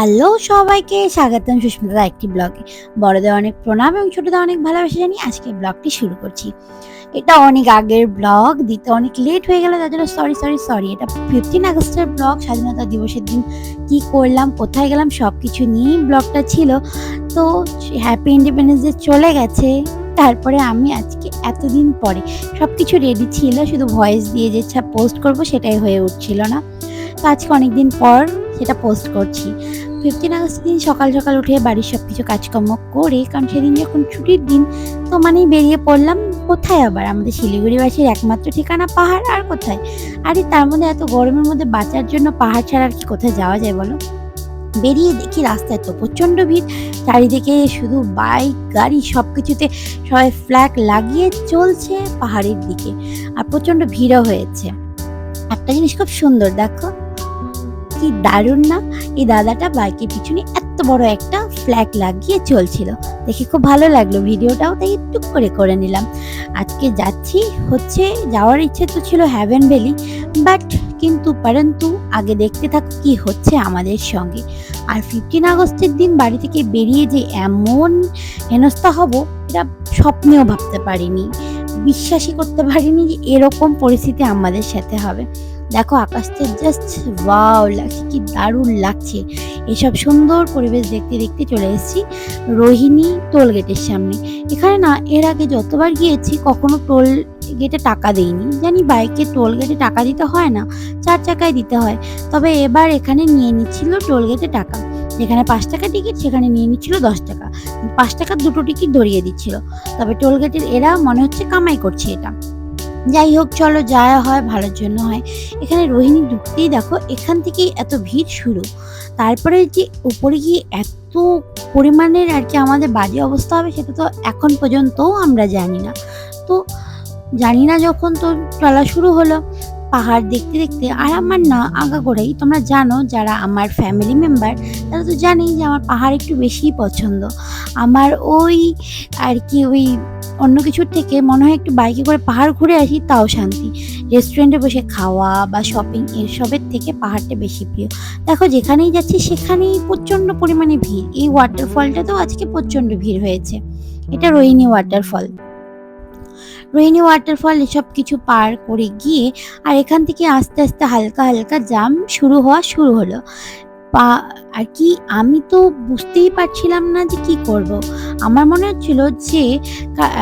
Hello সবাইকে, স্বাগতম সুস্মিতা একটি ব্লগে। বড়দের অনেক প্রণাম এবং ছোটদের অনেক ভালোবাসা জানি আজকে ব্লগটি শুরু করছি। এটা অনেক আগের ব্লগ, দিতে অনেক লেট হয়ে গেল, তার জন্য সরি সরি সরি এটা ফিফটিন আগস্টের ব্লগ, স্বাধীনতা দিবসের দিন কি করলাম, কোথায় গেলাম সব কিছু নিয়েই ব্লগটা ছিল। তো হ্যাপি ইন্ডিপেন্ডেন্স ডে চলে গেছে, তারপরে আমি আজকে এতদিন পরে সব কিছু রেডি ছিল, শুধু ভয়েস দিয়ে যে পোস্ট করব সেটাই হয়ে উঠছিল না। তো আজকে অনেক দিন পর সেটা পোস্ট করছি। ফিফটিন আগস্টের দিন সকাল সকাল উঠে বাড়ির সব কিছু কাজকর্ম করে, কারণ সেদিন যখন ছুটির দিন, তো মানেই বেরিয়ে পড়লাম কোথায় আবার? আমাদের শিলিগুড়িবাসীর একমাত্র ঠিকানা পাহাড়, আর কোথায়? আরে তার মধ্যে এত গরমের মধ্যে বাঁচার জন্য পাহাড় ছাড়া আর কি কোথায় যাওয়া যায় বলো? বেরিয়ে দেখি রাস্তায় তো প্রচণ্ড ভিড়, চারিদিকে শুধু বাইক, গাড়ি সব কিছুতে সবাই ফ্ল্যাগ লাগিয়ে চলছে পাহাড়ের দিকে, আর প্রচণ্ড ভিড়ও হয়েছে। একটা জিনিস খুব সুন্দর, দেখো। কি দারুণ না? এই দাদাটা বাইকের পিছনে এত বড় একটা ফ্ল্যাগ লাগিয়ে চলছিল। দেখে খুব ভালো লাগল ভিডিওটাও, তাই টুক করে করে নিলাম। আজকে যাচ্ছি, হচ্ছে যাওয়ার ইচ্ছে তো ছিল হ্যাভেন ভ্যালি বাট কিন্তু পরন্তু আগে দেখতে থাকো কি হচ্ছে আমাদের সঙ্গে। আর ফিফটিন আগস্টের দিন বাড়ি থেকে বেরিয়ে যে এমন হেনস্থা হব, এটা স্বপ্নেও ভাবতে পারিনি। বিশ্বাসই করতে পারিনি যে এরকম পরিস্থিতি আমাদের সাথে হবে। দেখো আকাশটা জাস্ট ওয়াও লাগছে, কি দারুণ লাগছে। এসব সুন্দর পরিবেশ দেখতে দেখতে চলে এসেছি রোহিণী টোল গেটের সামনে। এখানে না, এর আগে যতবার গিয়েছি, কখনো টোল গেটে টাকা দেইনি। জানি বাইকে টোল গেটে টাকা দিতে হয় না, চার চাকায় দিতে হয়। তবে এবার এখানে নিয়ে নিচ্ছিল টোল গেটে টাকা। যেখানে পাঁচ টাকা টিকিট, সেখানে নিয়ে নিচ্ছিল দশ টাকা। পাঁচ টাকার দুটো টিকিট ধরিয়ে দিচ্ছিল। তবে টোল গেটের এরা মনে হচ্ছে কামাই করছে এটা। যাই হোক চলো যা হয়, ভালোর জন্য হয়। এখানে রোহিণী ঢুকতেই দেখো, এখান থেকেই এত ভিড় শুরু। তারপরে যে উপরে গিয়ে এত পরিমাণের আর কি আমাদের বাজে অবস্থা হবে, সেটা তো এখন পর্যন্তও আমরা জানি না। তো জানি না যখন তো চলা শুরু হলো, পাহাড় দেখতে দেখতে, আর আমার না আগাগোড়াই তোমরা জানো যারা আমার ফ্যামিলি মেম্বার তারা তো জানেই যে আমার পাহাড় একটু বেশিই পছন্দ। আমার ওই আর কি ওই অন্য কিছুর থেকে মনে হয় একটু বাইকে করে পাহাড় ঘুরে আসি, তাও শান্তি। রেস্টুরেন্টে বসে খাওয়া বা শপিং এসবের থেকে পাহাড়টা বেশি প্রিয়। দেখো, যেখানেই যাচ্ছি সেখানেই প্রচণ্ড পরিমাণে ভিড়। এই ওয়াটারফলটাতেও আজকে প্রচণ্ড ভিড় হয়েছে। এটা রোহিণী ওয়াটারফল রোহিণী ওয়াটারফল এসব কিছু পার করে গিয়ে আর এখান থেকে আস্তে আস্তে হালকা হালকা জাম শুরু হওয়া শুরু হলো। পা, আর কি, আমি তো বুঝতেই পারছিলাম না যে কি করব। আমার মনে হচ্ছিল যে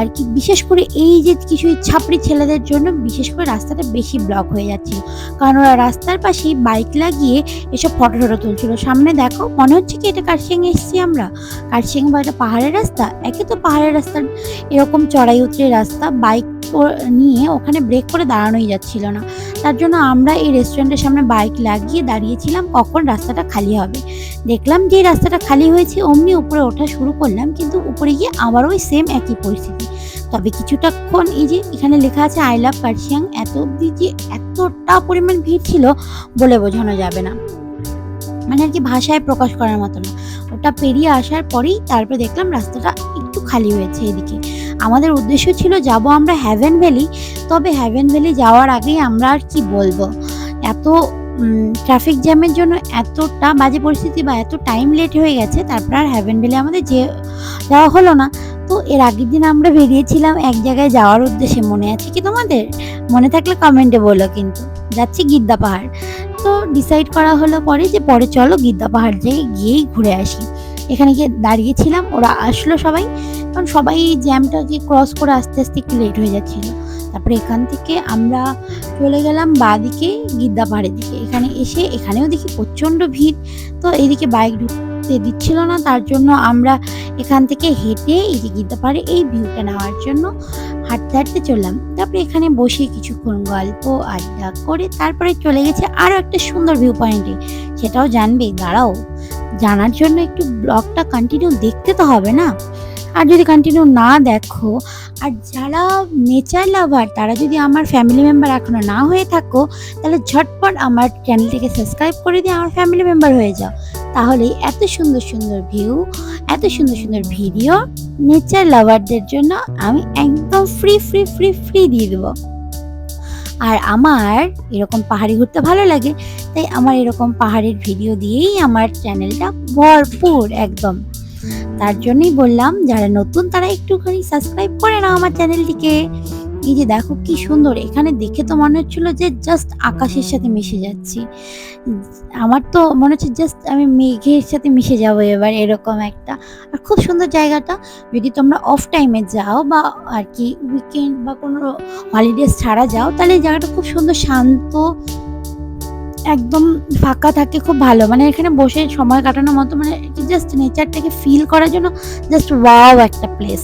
আর কি, বিশেষ করে এই যে কিছু ছাপড়ি ছেলেদের জন্য বিশেষ করে রাস্তাটা বেশি ব্লক হয়ে যাচ্ছিল কারণ ওরা রাস্তার পাশেই বাইক লাগিয়ে এসব ফটো টটো তুলছিল। সামনে দেখো, মনে হচ্ছে কি এটা কার্শিয়াং এসেছি আমরা। কার্শিয়াং বা এটা পাহাড়ের রাস্তা? একে তো পাহাড়ের রাস্তা এরকম চড়াই উতরে রাস্তা বাইক নিয়ে ওখানে ব্রেক করে দাঁড়ানোই যাচ্ছিল না। তার জন্য আমরা এই রেস্টুরেন্টের সামনে বাইক লাগিয়ে দাঁড়িয়েছিলাম, কখন রাস্তাটা খালি হবে। দেখলাম যে রাস্তাটা খালি হয়েছে, অমনি উপরে ওঠা শুরু করলাম, কিন্তু উপরে গিয়ে আবারও সেম একই পরিস্থিতি। তবে কিছুটাক্ষণ এই যে এখানে লেখা আছে আই লাভ কার্শিয়াং এত অব্দি যে এতটা পরিমাণ ভিড় ছিল বলে বোঝানো যাবে না। মানে আর কি ভাষায় প্রকাশ করার মতো না। ওটা পেরিয়ে আসার পরেই তারপরে দেখলাম রাস্তাটা একটু খালি হয়েছে এদিকে। আমাদের উদ্দেশ্য ছিল, যাব আমরা হ্যাভেন ভ্যালি তবে হ্যাভেন ভ্যালি যাওয়ার আগেই আমরা আর কি বলব? এত ট্রাফিক জ্যামের জন্য এতটা বাজে পরিস্থিতি বা এত টাইম লেট হয়ে গেছে, তারপর আর হ্যাভেন ভ্যালি আমাদের যে যাওয়া হলো না। তো এর আগের দিন আমরা বেরিয়েছিলাম এক জায়গায় যাওয়ার উদ্দেশ্যে, মনে আছে কি তোমাদের? মনে থাকলে কমেন্টে বলো কিন্তু। যাচ্ছি গিদ্দা পাহাড়। তো ডিসাইড করা হলো পরে যে পরে চলো গিদ্দা পাহাড় যাই গিয়েই ঘুরে আসি। এখানে গিয়ে দাঁড়িয়েছিলাম, ওরা আসলো সবাই। কারণ সবাই জ্যামটাকে ক্রস করে আস্তে আস্তে একটু লেট হয়ে যাচ্ছিল। তারপরে এখান থেকে আমরা চলে গেলাম বাঁ বাদিকে গিদ্দা পাহাড়ের দিকে। এসে এখানেও দেখি প্রচণ্ড ভিড়। তো এইদিকে বাইক ঢুকতে দিচ্ছিল না, তার জন্য আমরা এখান থেকে হেঁটে যে গিদ্দা পাহাড়ে এই ভিউটা নেওয়ার জন্য হাঁটতে হাঁটতে চললাম। তারপরে এখানে বসে কিছুক্ষণ গল্প, আড্ডা করে তারপরে চলে গেছে আরও একটা সুন্দর ভিউ পয়েন্টে সেটাও জানবে, দাঁড়াও। জানার জন্য একটু ব্লগটা কন্টিনিউ দেখতে তো হবে না। আর যদি কন্টিনিউ না দেখো, আর যারা নেচার লাভার তারা যদি আমার ফ্যামিলি মেম্বার এখনও না হয়ে থাকো, তাহলে ঝটপট আমার চ্যানেলটিকে সাবস্ক্রাইব করে দিয়ে আমার ফ্যামিলি মেম্বার হয়ে যাও। তাহলে এত সুন্দর সুন্দর ভিউ এত সুন্দর সুন্দর ভিডিও নেচার লাভারদের জন্য আমি একদম ফ্রি ফ্রি ফ্রি ফ্রি দিয়ে দেবো। আর আমার এরকম পাহাড়ি ঘুরতে ভালো লাগে, তাই আমার এরকম পাহাড়ের ভিডিও দিয়েই আমার চ্যানেলটা ভরপুর, একদম। তার জন্যই বললাম, যারা নতুন তারা একটুখানি সাবস্ক্রাইব করে নাও আমার চ্যানেলটিকে এই যে দেখো কি সুন্দর, এখানে দেখে তো মনে হচ্ছিল যে জাস্ট আকাশের সাথে মিশে যাচ্ছি। আমার তো মনে হচ্ছে জাস্ট আমি মেঘের সাথে মিশে যাব এবার, এরকম একটা। আর খুব সুন্দর জায়গাটা, যদি তোমরা অফ টাইমে যাও বা আর কি উইকেন্ড বা কোনো হলিডেজ ছাড়া যাও, তাহলে এই জায়গাটা খুব সুন্দর শান্ত, একদম ফাঁকা থাকে, খুব ভালো। মানে এখানে বসে সময় কাটানোর মতো মানে জাস্ট নেচারটাকে ফিল করার জন্য জাস্ট ওয়াও একটা প্লেস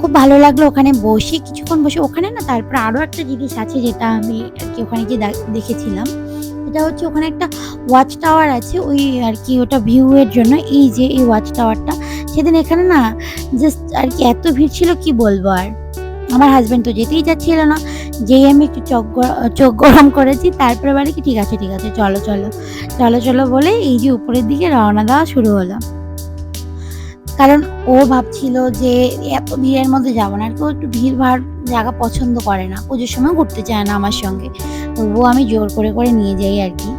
খুব ভালো লাগল ওখানে বসে, কিছুক্ষণ বসে। ওখানে না তারপর আরও একটা জিনিস আছে যেটা আমি আর কি ওখানে গিয়ে দেখেছিলাম। এটা হচ্ছে ওখানে একটা ওয়াচ টাওয়ার আছে, ওই আর কি ওটা ভিউ এর জন্য। এই যে এই ওয়াচ টাওয়ারটা সেদিন এখানে না জাস্ট আর কি এত ভিড় ছিল, কি বলব আর? আমার হাজব্যান্ড তো যেতেই যাচ্ছিল না। যেই আমি একটু চোখ চোখ গরম করেছি, তারপরে বলে কি, ঠিক আছে ঠিক আছে, চলো চলো। চলো চলো বলে এই যে উপরের দিকে রওনা দেওয়া শুরু হলো। কারণ ও ভাবছিল যে এত ভিড়ের মধ্যে যাব না, আর কেউ একটু ভিড় ভাড় জায়গা পছন্দ করে না, পুজোর সময় ঘুরতে চায় না আমার সঙ্গে। তবুও আমি জোর করে করে নিয়ে যাই আর কি।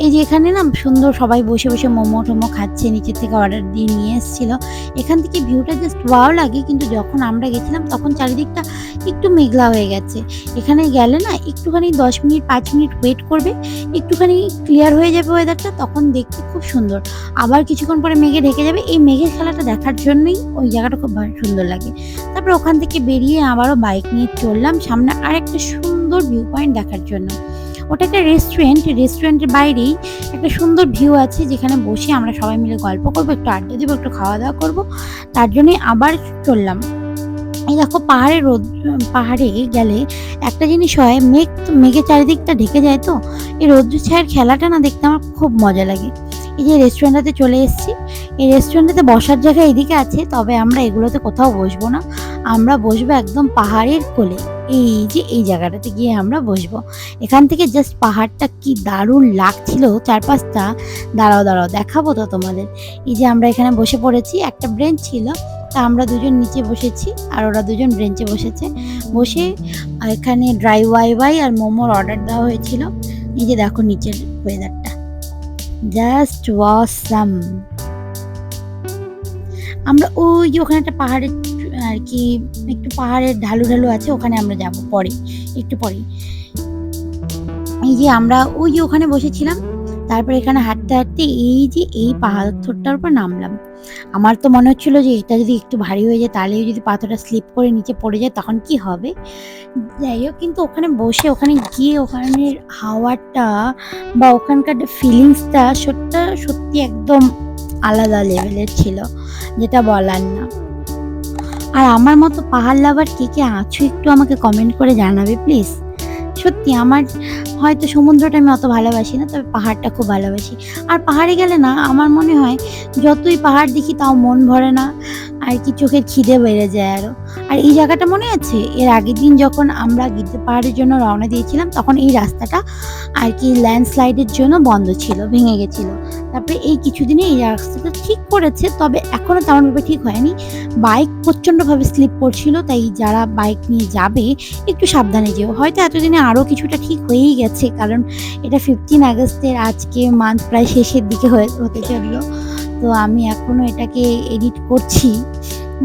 এই যে এখানে না সুন্দর সবাই বসে বসে মোমো টোমো খাচ্ছে, নিচের থেকে অর্ডার দিয়ে নিয়ে এসেছিল। এখান থেকে ভিউটা জাস্ট ওয়াও লাগে, কিন্তু যখন আমরা গেছিলাম তখন চারিদিকটা একটু মেঘলা হয়ে গেছে। এখানে গেলে না একটুখানি দশ মিনিট, পাঁচ মিনিট ওয়েট করবে, একটুখানি ক্লিয়ার হয়ে যাবে ওয়েদারটা তখন দেখতে খুব সুন্দর। আবার কিছুক্ষণ পরে মেঘে ঢেকে যাবে। এই মেঘের খেলাটা দেখার জন্যই ওই জায়গাটা খুব ভালো- সুন্দর লাগে। তারপর ওখান থেকে বেরিয়ে আবারও বাইক নিয়ে চললাম। সামনে আর একটা সুন্দর ভিউ পয়েন্ট দেখার জন্য। ওটা একটা রেস্টুরেন্ট রেস্টুরেন্টের বাইরেই একটা সুন্দর ভিউ আছে যেখানে বসে আমরা সবাই মিলে গল্প করব, একটু আড্ডা দেবো, একটু খাওয়া দাওয়া করব। তার জন্যই আবার চললাম। এই দেখো পাহাড়ে রোদ, পাহাড়ে গেলে একটা জিনিস হয়, মেঘ, মেঘের চারিদিকটা ঢেকে যায় তো, এই রৌদ্র ছায়ের খেলাটা না দেখতে আমার খুব মজা লাগে। এই যে রেস্টুরেন্টটাতে চলে এসেছি, এই রেস্টুরেন্টটাতে বসার জায়গা এদিকে আছে, তবে আমরা এগুলোতে কোথাও বসবো না, আমরা বসবো একদম পাহাড়ের কোলে। এই যে, এই জায়গাটাতে গিয়ে আমরা বসবো। এখান থেকে জাস্ট পাহাড়টা কি দারুণ লাগছিল চারপাশটা। দাঁড়াও দাঁড়াও, দেখাবো তো তোমাদের। এই যে আমরা এখানে বসে পড়েছি, একটা ব্রেঞ্চ ছিল, তা আমরা দুজন নিচে বসেছি, আর ওরা দুজন ব্রেঞ্চে বসেছে। বসে এখানে ড্রাই ওয়াই ওয়াই আর মোমোর অর্ডার দেওয়া হয়েছিল। এই যে দেখো নিচের ওয়েদারটা জাস্ট ওয়াসাম আমরা ওই যে ওখানে একটা পাহাড়ের আর কি একটু পাহাড়ের ঢালু ঢালু আছে, ওখানে আমরা যাব পরে, একটু পরেই। এই যে আমরা, ওই যে ওখানে বসেছিলাম, তারপর এখানে হাঁটতে হাঁটতে এই যে এই পাথরটার উপর নামলাম। আমার তো মনে হচ্ছিল যে এটা যদি একটু ভারী হয়ে যায়, তাহলে যদি পাথরটা স্লিপ করে নিচে পড়ে যায়, তখন কি হবে? যাই হোক, কিন্তু ওখানে বসে, ওখানে গিয়ে ওখানের হাওয়াটা বা ওখানকার ফিলিংসটা সত্যি সত্যি একদম আলাদা লেভেলের ছিল, যেটা বলার না। আর আমার মতো পাহাড় লাভার কে কে আছো একটু আমাকে কমেন্ট করে জানাবে প্লিজ সত্যি, আমার হয়তো সমুদ্রটা আমি অত ভালোবাসি না, তবে পাহাড়টা খুব ভালোবাসি। আর পাহাড়ে গেলে না, আমার মনে হয় যতই পাহাড় দেখি তাও মন ভরে না, আর কি চোখের খিদে বেড়ে যায় আরও আর এই জায়গাটা মনে আছে? এর আগের দিন যখন আমরা গিদ্দে পাহাড়ের জন্য রওনা দিয়েছিলাম, তখন এই রাস্তাটা আর কি ল্যান্ডস্লাইডের জন্য বন্ধ ছিল, ভেঙে গেছিল। তারপরে এই কিছুদিনে এই রাস্তাটা ঠিক করেছে, তবে এখনও তেমনভাবে ঠিক হয়নি। বাইক প্রচণ্ডভাবে স্লিপ করছিল, তাই যারা বাইক নিয়ে যাবে, একটু সাবধানে যেও। হয়তো এতদিনে আরও কিছুটা ঠিক হয়েই গেছে, কারণ এটা ফিফটিন আগস্টের আজকে মান্থ প্রায় শেষের দিকে হয়ে, হতে চলল। তো আমি এখনও এটাকে এডিট করছি।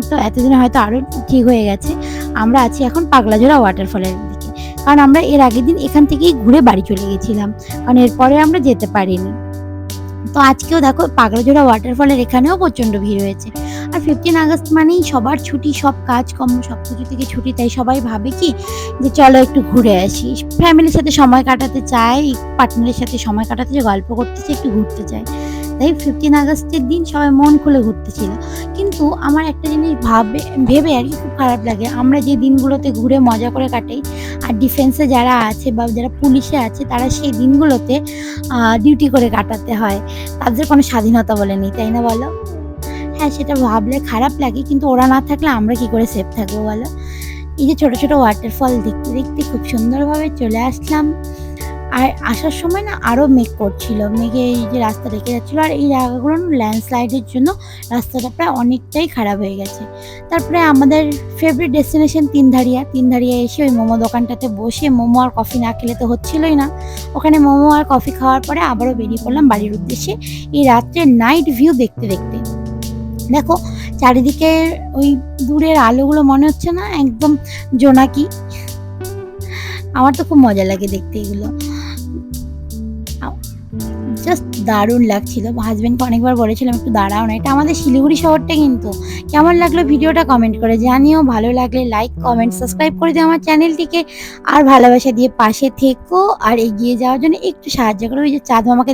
তো এতদিনে হয়তো আরও ঠিক হয়ে গেছে। আমরা আছি এখন পাগলাজোড়া ওয়াটারফলের দিকে। কারণ আমরা এর আগের দিন এখান থেকেই ঘুরে বাড়ি চলে গেছিলাম। কারণ এরপরে আমরা যেতে পারিনি। তো আজকেও দেখো পাগলাজোড়া ওয়াটারফলের এখানেও প্রচণ্ড ভিড় হয়েছে। আর ফিফটিন আগস্ট মানেই সবার ছুটি, সব কাজকর্ম সব কিছু থেকে ছুটি, তাই সবাই ভাবে কি যে চলো একটু ঘুরে আসি। ফ্যামিলির সাথে সময় কাটাতে চায় পার্টনারের সাথে সময় কাটাতে চায়, গল্প করতে চায়, একটু ঘুরতে চায়। তাই ফিফটিন আগস্টের দিন সবাই মন খুলে ঘুরতেছিল। কিন্তু আমার একটা জিনিস ভাবে, ভেবে আর কি খুব খারাপ লাগে। আমরা যে দিনগুলোতে ঘুরে মজা করে কাটাই, আর ডিফেন্সে যারা আছে বা যারা পুলিশে আছে, তারা সেই দিনগুলোতে ডিউটি করে কাটাতে হয়। তাদের কোনো স্বাধীনতা বলে নেই, তাই না বলো? হ্যাঁ সেটা ভাবলে খারাপ লাগে, কিন্তু ওরা না থাকলে আমরা কি করে সেফ থাকব বলো? এই যে ছোটো, ছোট ওয়াটারফল দেখতে দেখতে খুব সুন্দরভাবে চলে আসলাম। আর আসার সময় না আরও মেঘ করছিল। মেঘে এই যে রাস্তা রেখে যাচ্ছিল আর এই জায়গাগুলো ল্যান্ডস্লাইডের জন্য রাস্তাটা প্রায় অনেকটাই খারাপ হয়ে গেছে। তারপরে আমাদের ফেভারিট ডেস্টিনেশন তিনধারিয়া। তিনধারিয়া এসে ওই মোমো দোকানটাতে বসে মোমো আর কফি না খেলে তো হচ্ছিলই না। ওখানে মোমো আর কফি খাওয়ার পরে আবারও বেরিয়ে পড়লাম বাড়ির উদ্দেশ্যে এই রাত্রের নাইট ভিউ দেখতে দেখতে। দেখো চারিদিকে ওই দূরের আলোগুলো মনে হচ্ছে না একদম জোনাকি। আমার তো খুব মজা লাগে দেখতে এগুলো। জাস্ট দারুণ লাগছিল। হাজব্যান্ডকে অনেকবার বলেছিলাম, একটু দাঁড়াও না, এটা আমাদের শিলিগুড়ি শহরটা কিন্তু। কেমন লাগল ভিডিওটা কমেন্ট করে জানিও। ভালো লাগলে লাইক কমেন্ট সাবস্ক্রাইব করে দিও আমার চ্যানেলটিকে আর ভালোবাসা দিয়ে পাশে থেকো। আর এগিয়ে যাওয়ার জন্য একটু সাহায্য করো। ওই যে চাঁদ মামাকে